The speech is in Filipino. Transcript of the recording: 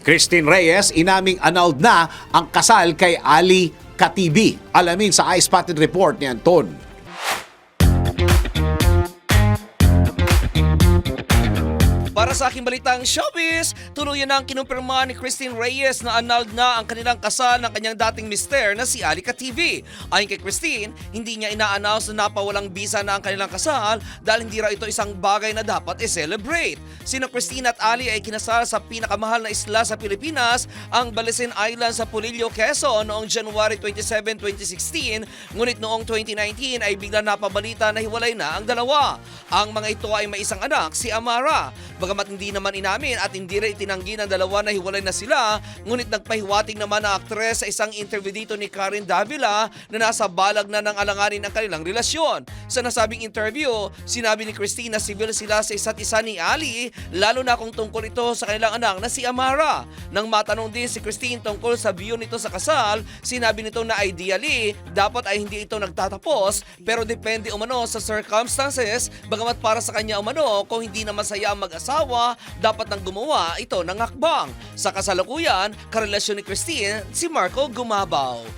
Christine Reyes inaming annulled na ang kasal kay Ali Katibi. Alamin sa Eye Spotted Report ni Anton. Para sa aking balitang showbiz, tuluyan na ang kinumpirma ni Christine Reyes na annulled na ang kanilang kasal ng kanyang dating mister na si Alika TV. Ayon kay Christine, hindi niya ina-announce na napawalang bisa na ang kanilang kasal dahil hindi raw ito isang bagay na dapat i-celebrate. Sino Christine at Ali ay kinasal sa pinakamahal na isla sa Pilipinas, ang Balesin Island sa Pulillo, Quezon noong January 27, 2016. Ngunit noong 2019 ay bigla napabalita na hiwalay na ang dalawa. Ang mga ito ay may isang anak, si Amara. Bagamat hindi naman inamin at hindi rin itinanggi ng dalawa na hiwalay na sila, ngunit nagpahiwating naman ang aktres sa isang interview dito ni Karen Davila na nasa balag na ng alanganin ang kanilang relasyon. Sa nasabing interview, sinabi ni Christine na sibil sila sa isa't isa ni Ali, lalo na kung tungkol ito sa kanilang anak na si Amara. Nang matanong din si Christine tungkol sa view nito sa kasal, sinabi nito na ideally, dapat ay hindi ito nagtatapos, pero depende umano sa circumstances, bagamat para sa kanya umano, kung hindi na masaya ang mag-asawa, dapat nang gumawa ito ng hakbang. Sa kasalukuyan, karelasyon ni Christine, si Marco Gumabaw.